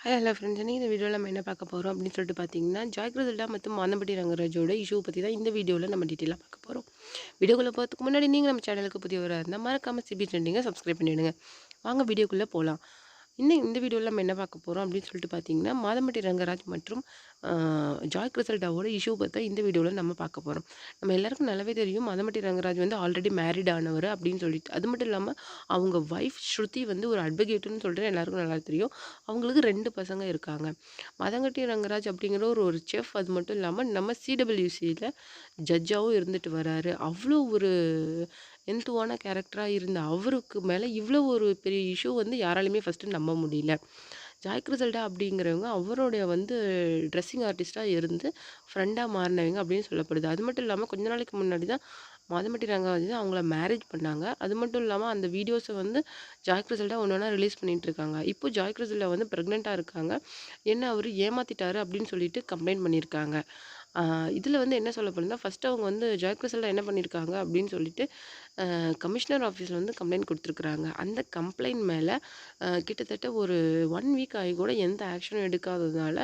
Hi hello friends இன்றைக்கி இந்த வீடியோவில் நம்ம என்ன பார்க்க போகிறோம் அப்படின்னு சொல்லிட்டு பார்த்தீங்கன்னா ஜாய் மற்றும் மாந்தம்பட்டி ரங்கராஜோட இஷ்யூ பற்றி தான் இந்த வீடியோவில் நம்ம டீட்டெயிலாக பார்க்க போகிறோம் வீடியோக்குள்ளே போகிறதுக்கு முன்னாடி நீங்கள் நம்ம சேனலுக்கு புதியவராக இருந்தால் மறக்காமல் சிபி ட்ரெண்டிங்கை சப்ஸ்கிரைப் பண்ணிவிடுங்க வாங்க வீடியோக்குள்ளே போகலாம் இன்னும் இந்த வீடியோவில் நம்ம என்ன பார்க்க போகிறோம் அப்படின்னு சொல்லிட்டு பார்த்தீங்கன்னா மாதம்பட்டி ரங்கராஜ் மற்றும் ஜாய் கிரசல்டாவோட இஷ்யூ பற்றி இந்த வீடியோவில் நம்ம பார்க்க போகிறோம் நம்ம எல்லாருக்கும் நல்லாவே தெரியும். மதமட்டி ரங்கராஜ் வந்து ஆல்ரெடி மேரிட் ஆனவர் அப்படின்னு சொல்லிட்டு. அது மட்டும் இல்லாமல் அவங்க ஒய்ஃப் ஸ்ருதி வந்து ஒரு அட்வொகேட்டுன்னு சொல்லிட்டு எல்லாருக்கும் நல்லா தெரியும். அவங்களுக்கு ரெண்டு பசங்க இருக்காங்க. மதங்கட்டி ரங்கராஜ் அப்படிங்கிற ஒரு ஒரு செஃப் அது மட்டும் இல்லாமல் நம்ம சிடபிள்யூசியில் ஜட்ஜாகவும் இருந்துட்டு வராரு. அவ்வளோ ஒரு எந்துவான கேரக்டராக இருந்த அவருக்கு மேலே இவ்வளோ ஒரு பெரிய இஷ்யூ வந்து யாராலையுமே ஃபஸ்ட்டு நம்ப முடியல. ஜாய் கிரிசல்டா அப்படிங்கிறவங்க அவருடைய வந்து ட்ரெஸ்ஸிங் ஆர்டிஸ்ட்டாக இருந்து ஃப்ரெண்டாக மாறினவங்க அப்படின்னு சொல்லப்படுது. அது மட்டும் இல்லாமல் கொஞ்ச நாளைக்கு முன்னாடி தான் மாதமட்டி ரங்கராஜ் தான் அவங்கள மேரேஜ் பண்ணாங்க. அது மட்டும் இல்லாமல் அந்த வீடியோஸை வந்து ஜாய் கிரிசல்டா ஒன்று ஒன்றா ரிலீஸ் பண்ணிகிட்டு இருக்காங்க இப்போ ஜாய் கிரிசல்டா வந்து ப்ரெக்னெண்ட்டாக இருக்காங்க. என்ன அவர் ஏமாற்றிட்டாரு அப்படின்னு சொல்லிட்டு கம்ப்ளைண்ட் பண்ணியிருக்காங்க இதில் வந்து என்ன சொல்ல சொல்லப்படுதுன்னா ஃபஸ்ட்டு அவங்க வந்து ஜாய் என்ன பண்ணியிருக்காங்க அப்படின்னு சொல்லிட்டு கமிஷனர் ஆஃபீஸில் வந்து கம்ப்ளைண்ட் கொடுத்துருக்குறாங்க. அந்த கம்ப்ளைண்ட் மேலே கிட்டத்தட்ட ஒரு ஒன் வீக் ஆகி கூட எந்த ஆக்ஷனும் எடுக்காததுனால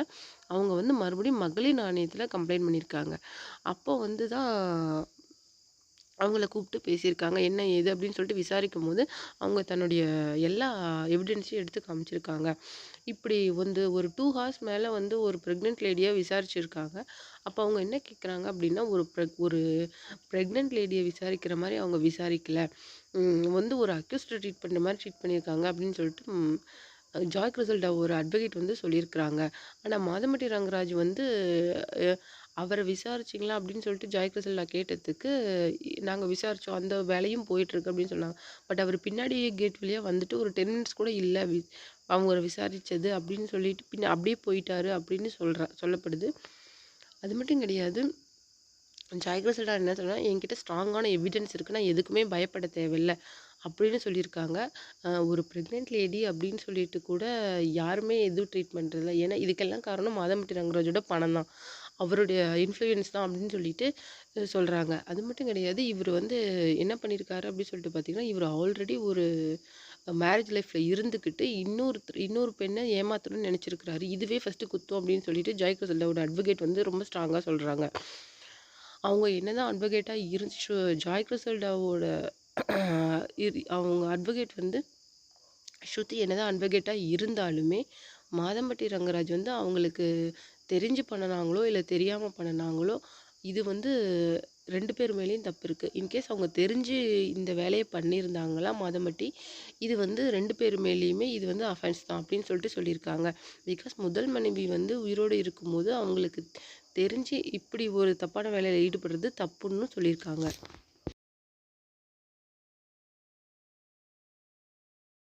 அவங்க வந்து மறுபடியும் மகளிர் ஆணையத்தில் கம்ப்ளைண்ட் பண்ணியிருக்காங்க அப்போ வந்து தான் அவங்கள கூப்பிட்டு பேசியிருக்காங்க என்ன ஏது அப்படின்னு சொல்லிட்டு விசாரிக்கும் போது அவங்க தன்னுடைய எல்லா எவிடென்ஸையும் எடுத்து காமிச்சிருக்காங்க. இப்படி வந்து ஒரு டூ ஹார்ஸ் மேலே வந்து ஒரு ப்ரெக்னென்ட் லேடியை விசாரிச்சிருக்காங்க. அப்போ அவங்க என்ன கேட்குறாங்க அப்படின்னா ஒரு ப்ரெக் ஒரு ப்ரெக்னென்ட் லேடியை விசாரிக்கிற மாதிரி அவங்க விசாரிக்கல. வந்து ஒரு அக்யூஸ்டை ட்ரீட் பண்ணுற மாதிரி ட்ரீட் பண்ணியிருக்காங்க அப்படின்னு சொல்லிட்டு ஜாய் கிரிசல்டா ஒரு அட்வொகேட் வந்து சொல்லியிருக்கிறாங்க. ஆனால் மாதமட்டி ரங்கராஜ் வந்து அவரை விசாரிச்சிங்களா அப்படின்னு சொல்லிட்டு ஜெயகிருஷ்ணன் கேட்டதுக்கு நாங்கள் விசாரித்தோம் அந்த வேலையும் போயிட்டுருக்கு அப்படின்னு சொன்னாங்க. பட் அவர் பின்னாடி கேட் வழியாக வந்துட்டு ஒரு டென் மினிட்ஸ் கூட இல்லை. வி அவங்கள விசாரித்தது அப்படின்னு சொல்லிட்டு பின்ன அப்படியே போயிட்டாரு அப்படின்னு சொல்கிற சொல்லப்படுது. அது மட்டும் கிடையாது. ஜாய்கிரசல்டா என்ன சொன்னால் என்கிட்ட ஸ்ட்ராங்கான எவிடன்ஸ் இருக்குது நான் எதுக்குமே பயப்பட தேவையில்லை அப்படின்னு சொல்லியிருக்காங்க. ஒரு ப்ரெக்னென்ட் லேடி அப்படின்னு சொல்லிட்டு கூட யாருமே எதுவும் ட்ரீட்மெண்ட் இல்லை. ஏன்னா இதுக்கெல்லாம் காரணம் மாதம்பட்டி ரங்கராஜோட பணம் தான் அவருடைய இன்ஃப்ளூயன்ஸ் தான் அப்படின்னு சொல்லிட்டு சொல்கிறாங்க அது மட்டும் கிடையாது இவர் வந்து என்ன பண்ணியிருக்காரு அப்படின்னு சொல்லிட்டு பார்த்தீங்கன்னா இவர் ஆல்ரெடி ஒரு மேரேஜ் லைஃப்பில் இருந்துக்கிட்டு இன்னொரு இன்னொரு பெண்ணை ஏமாத்தணும்னு நினச்சிருக்கிறாரு. இதுவே ஃபஸ்ட்டு குத்தம் அப்படின்னு சொல்லிட்டு ஜாய்கிரசல்டாவோட அட்வொகேட் வந்து ரொம்ப ஸ்ட்ராங்காக சொல்கிறாங்க அவங்க என்னதான் அட்வொகேட்டாக இருந்து ஜாய் கிறிசல்டாவோட இரு அவங்க அட்வொகேட் வந்து ஸ்ருதி என்னதான் அட்வொகேட்டாக இருந்தாலுமே மாதம்பட்டி ரங்கராஜ் வந்து அவங்களுக்கு தெரிஞ்சு பண்ணினாங்களோ இல்லை தெரியாமல் பண்ணினாங்களோ இது வந்து ரெண்டு பேர் மேலேயும் தப்பு இருக்குது இன்கேஸ் அவங்க தெரிஞ்சு இந்த வேலையை பண்ணியிருந்தாங்களா மதமட்டி இது வந்து ரெண்டு பேர் மேலேயுமே இது வந்து அஃபென்ஸ் தான் அப்படின்னு சொல்லிட்டு சொல்லியிருக்காங்க. பிகாஸ் முதல் மனைவி வந்து உயிரோடு இருக்கும்போது அவங்களுக்கு தெரிஞ்சு இப்படி ஒரு தப்பான வேலையில் ஈடுபடுறது தப்புன்னு சொல்லியிருக்காங்க.